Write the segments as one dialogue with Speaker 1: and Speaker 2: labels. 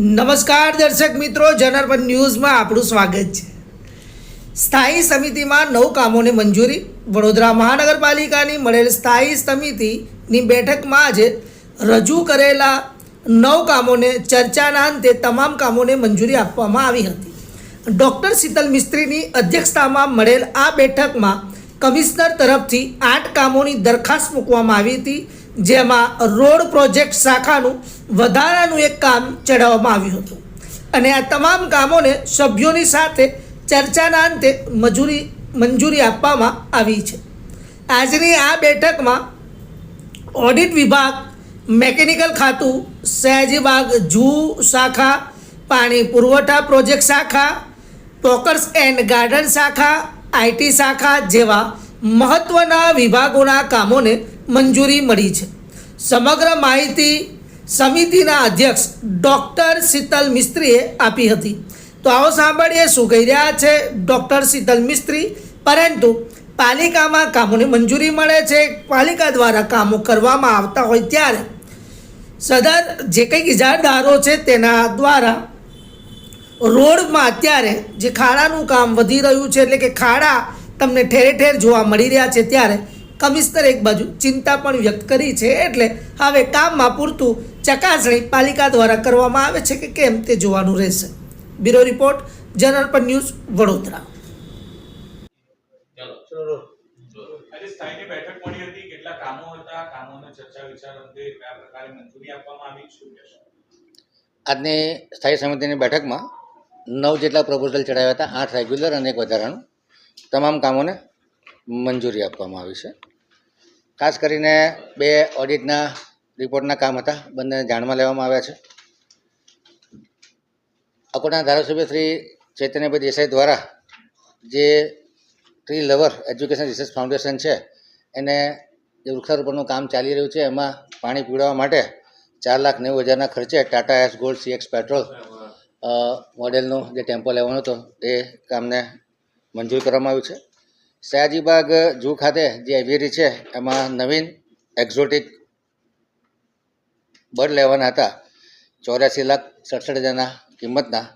Speaker 1: નમસ્કાર દર્શક મિત્રો જનરપન ન્યૂઝમાં આપણું સ્વાગત છે. સ્થાયી સમિતિમાં નવ કામોને મંજૂરી, વડોદરા મહાનગરપાલિકાની મળેલ સ્થાયી સમિતિની બેઠકમાં આજે રજૂ કરેલા નવ કામોને, ચર્ચાના અંતે તમામ કામોને મંજૂરી આપવામાં આવી હતી. ડૉક્ટર શીતલ મિસ્ત્રીની અધ્યક્ષતામાં મળેલ આ બેઠકમાં કમિશનર તરફથી આઠ કામોની દરખાસ્ત મૂકવામાં આવી હતી, જેમાં રોડ પ્રોજેક્ટ શાખાનું વધારાનું એક કામ ચડાવવામાં આવ્યું હતું. અને આ તમામ કામોને સભ્યોની સાથે ચર્ચાના અંતે મજૂરી, મંજૂરી આપવામાં આવી છે. આજની આ બેઠકમાં ઓડિટ વિભાગ, મેકેનિકલ ખાતું સયાજીબાગ જૂ શાખા, પાણી પુરવઠા પ્રોજેક્ટ શાખા, પોકર્સ એન્ડ ગાર્ડન શાખા આઈટી શાખા જેવા મહત્ત્વના વિભાગોના કામોને મંજૂરી મળી છે. સમગ્ર માહિતી સમિતિના અધ્યક્ષ ડૉક્ટર શીતલ મિસ્ત્રીએ આપી હતી. તો આવો સાંભળીએ શું કહી રહ્યા છે ડૉક્ટર શીતલ મિસ્ત્રી. પરંતુ પાલિકામાં કામોની મંજૂરી મળે છે, પાલિકા દ્વારા કામો કરવામાં આવતા હોય ત્યારે સદર જે કંઈક ઇજારદારો છે તેના દ્વારા રોડમાં અત્યારે જે ખાડાનું કામ વધી રહ્યું છે, એટલે કે ખાડા તમને ઠેરે ઠેર જોવા મળી રહ્યા છે ત્યારે કમિશનર એક બાજુ ચિંતા પણ વ્યક્ત કરી છે એટલે હવે કામમાં પૂરતું ચકાસણી પાલિકા દ્વારા કરવામાં આવે છે કે કેમ તે જોવાનું રહેશે. બ્યુરો રિપોર્ટ જનરલ પર ન્યૂઝ વડોદરા.
Speaker 2: ચલો
Speaker 3: આજે સ્થાયીની બેઠક મળી હતી કેટલા કામો હતા કામોને ચર્ચા વિચાર અંતે કયા પ્રકારે મંજૂરી આપવામાં આવી શું કહેશો?
Speaker 2: આજની સ્થાયી સમિતિની બેઠકમાં નવ જેટલા પ્રપોઝલ ચડાવ્યા હતા આઠ રેગ્યુલર અને એક વધારાનું. તમામ કામોને મંજૂરી આપવામાં આવી છે. ખાસ કરીને બે ઓડિટના રિપોર્ટના કામ હતા. બંને જાણમાં લેવામાં આવ્યા છે. અકોટના ધારાસભ્ય શ્રી ચૈતન્યભાઈ દેસાઈ દ્વારા જે tree lover education research foundation છે, એને જે વૃક્ષારોપણનું કામ ચાલી રહ્યું છે, એમાં પાણી પીવડાવવા માટે ચાર લાખ નેવું હજારના ખર્ચે Tata ace gold CX petrol મોડેલનું મોડેલનો જે ટેમ્પો લેવાનો હતો એ કામને મંજૂર કરવામાં આવ્યું છે. સયાજીબાગ જૂ ખાતે જે એવિયરી છે, એમાં નવીન એક્ઝોટિક બર્ડ લેવાના હતા. ચોર્યાસી લાખ સડસઠ હજારના કિંમતના.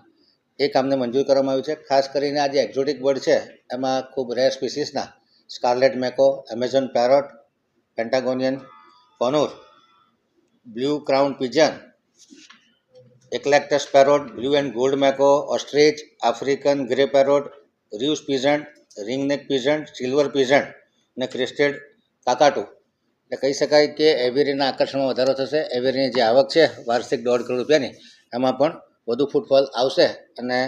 Speaker 2: એ કામને મંજૂર કરવામાં આવ્યું છે. ખાસ કરીને આ જે એક્ઝોટિક બર્ડ છે, એમાં ખૂબ rare સ્પીસીસના. Scarlet macaw, Amazon parrot, Patagonian, conure, blue crown pigeon, eclectus parrot, blue and gold macaw ostrich African grey parrot reeves pheasant ringneck pheasant silver pheasant અને ક્રિસ્ટેડ કાકાટુ. એટલે કહી શકાય કે એવેરીના આકર્ષણમાં વધારો થશે. એવેરીની જે આવક છે, વાર્ષિક દોઢ કરોડ રૂપિયાની, એમાં પણ વધુ ફૂટફોલ આવશે અને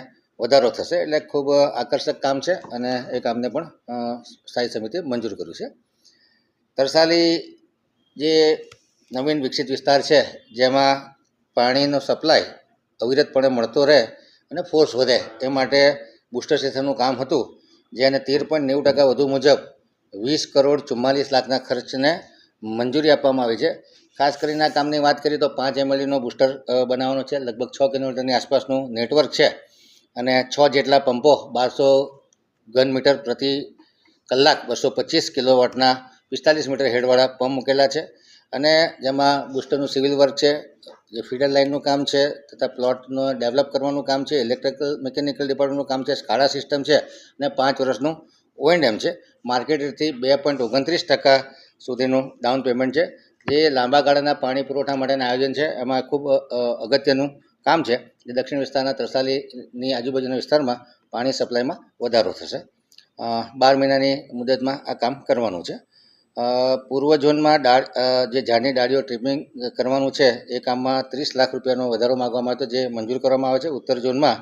Speaker 2: વધારો થશે. એટલે ખૂબ આકર્ષક કામ છે અને એ કામને પણ સ્થાયી સમિતિએ મંજૂર કર્યું છે. તરસાલી જે નવીન વિકસિત વિસ્તાર છે, જેમાં પાણીનો સપ્લાય અવિરતપણે મળતો રહે અને ફોર્સ વધે, એ માટે બુસ્ટર સ્ટેશનનું કામ હતું. જેને તેર પોઈન્ટ નેવું ટકા વધુ મુજબ વીસ કરોડ ચુમ્માલીસ લાખના ખર્ચને મંજૂરી આપવામાં આવી છે. ખાસ કરીને આ કામની વાત કરીએ તો પાંચ એમએલઈનો બુસ્ટર બનાવવાનો છે. લગભગ છ કિલોમીટરની આસપાસનું નેટવર્ક છે. અને છ જેટલા પંપો બારસો ઘન મીટર પ્રતિ કલાક બસો પચીસ કિલોવોટના પિસ્તાલીસ મીટર હેડવાળા પંપ મૂકેલા છે. અને જેમાં બુસ્ટરનું સિવિલ વર્ક છે. જે ફીડર લાઇનનું કામ છે, તથા પ્લોટને ડેવલપ કરવાનું કામ છે ઇલેક્ટ્રિકલ મિકેનિકલ ડિપાર્ટમેન્ટનું કામ છે સ્કાડા સિસ્ટમ છે, અને પાંચ વર્ષનું ઓએનએમ છે. માર્કેટથી બે પોઈન્ટ ઓગણત્રીસ ટકા સુધીનું ડાઉન પેમેન્ટ છે. જે લાંબા ગાળાના પાણી પુરવઠા માટેના આયોજન છે, એમાં ખૂબ અગત્યનું કામ છે. જે દક્ષિણ વિસ્તારના તરસાલીની આજુબાજુના વિસ્તારમાં પાણી સપ્લાયમાં વધારો થશે. બાર મહિનાની મુદતમાં આ કામ કરવાનું છે. પૂર્વ ઝોનમાં જે ઝાડની ડાળીઓ ટ્રીમિંગ કરવાનું છે, એ કામમાં ત્રીસ લાખ રૂપિયાનો વધારો માગવામાં આવ્યો જે મંજૂર કરવામાં આવે છે. ઉત્તર ઝોનમાં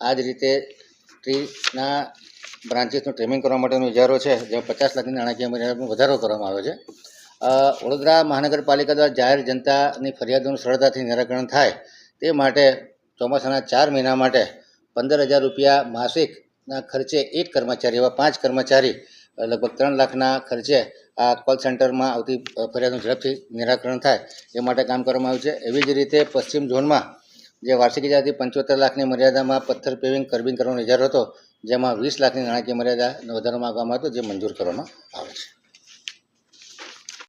Speaker 2: આ જ રીતે ટ્રીના બ્રાન્ચીસનું ટ્રીમિંગ કરવા માટેનો ઇજારો છે, જેમાં પચાસ લાખની નાણાકીય મર્યાદામાં વધારો કરવામાં આવ્યો છે. વડોદરા મહાનગરપાલિકા દ્વારા જાહેર જનતાની ફરિયાદોનું સરળતાથી નિરાકરણ થાય, તે માટે ચોમાસાના ચાર મહિના માટે પંદર હજાર રૂપિયા માસિકના ખર્ચે એક કર્મચારી એવા પાંચ કર્મચારી લગભગ ત્રણ લાખના ખર્ચે આ કોલ સેન્ટરમાં આવતી ફરિયાદનું ઝડપથી નિરાકરણ થાય એ માટે કામ કરવામાં આવ્યું છે. એવી જ રીતે પશ્ચિમ ઝોનમાં જે વાર્ષિક ઇજાથી પંચોતેર લાખની મર્યાદામાં પથ્થર પેવિંગ કર્બિંગ કરવાનો ઇજારો હતો, જેમાં વીસ લાખની નાણાકીય મર્યાદા વધારવામાં માગવામાં હતો, જે મંજૂર કરવામાં આવે છે.